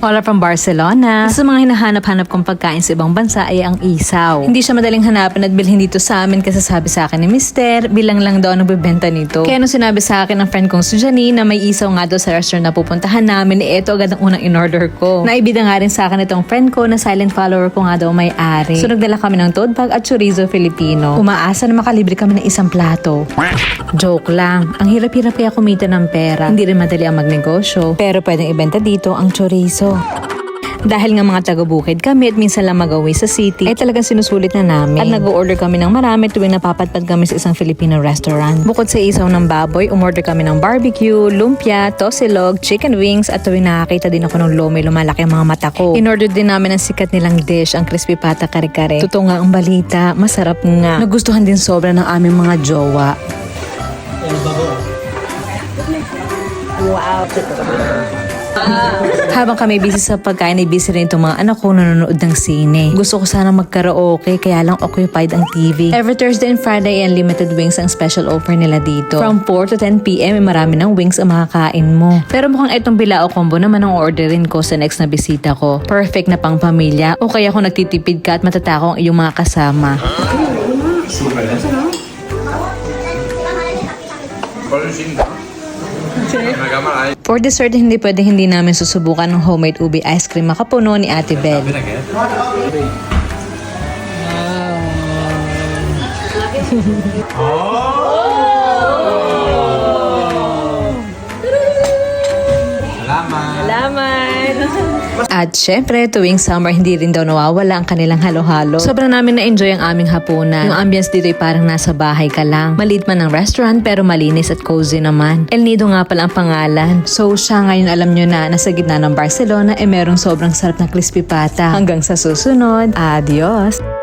Hola from Barcelona. Isa sa mga hinahanap-hanap kong pagkain sa ibang bansa ay ang isaw. Hindi siya madaling hanapin at bilhin dito sa amin kasi sabi sa akin ni Mister, bilang lang daw ang nagbebenta nito. Kaya nung sinabi sa akin ng friend kong si Janine na may isaw nga daw sa restaurant na pupuntahan namin, eh ito agad ang unang in-order ko. Naibida nga rin sa akin itong friend ko na silent follower ko nga daw may-ari. So nagdala kami ng toad bag at chorizo Filipino. Umaasa na makalibre kami ng isang plato. Joke lang. Ang hirap-hirap kaya kumita ng pera. Hindi rin madali ang magnegosyo. Pero pwedeng ibenta dito ang chorizo. Dahil nga mga taga-bukid kami at minsan lang mag-away sa city, ay talagang sinusulit na namin. At nag-order kami ng marami tuwing napapatpad kami sa isang Filipino restaurant. Bukod sa isaw ng baboy, umorder kami ng barbecue, lumpia, tosilog, chicken wings, at tuwing nakakita din ako ng lomay, lumalaki ang mga mata ko. In-order din namin ang sikat nilang dish, ang crispy pata kare-kare. Totoo nga ang balita, masarap nga. Nagustuhan din sobra ng aming mga jowa. Habang kami busy sa pagkain, ay busy rin itong mga anak ko nanonood ng sine. Gusto ko sana mag-karaoke, kaya lang occupied ang TV. Every Thursday and Friday, ay unlimited wings ang special offer nila dito. From 4 to 10 p.m., ay marami ng wings ang makakain mo. Pero mukhang itong bilao combo naman ang orderin ko sa next na bisita ko. Perfect na pang pamilya, o kaya kung nagtitipid ka at matatakaw ang iyong mga kasama. For dessert, hindi pwede hindi namin susubukan ng homemade ubi ice cream. Makapuno ni Ate Bel. At syempre, tuwing summer, hindi rin daw nawawala ang kanilang halo-halo. Sobrang namin na-enjoy ang aming hapunan. Yung ambience dito ay parang nasa bahay ka lang. Maliit man ang restaurant pero malinis at cozy naman. El Nido nga pala ang pangalan. So siya ngayon alam nyo na nasa gitna ng Barcelona ay merong sobrang sarap na crispy pata. Hanggang sa susunod, adios!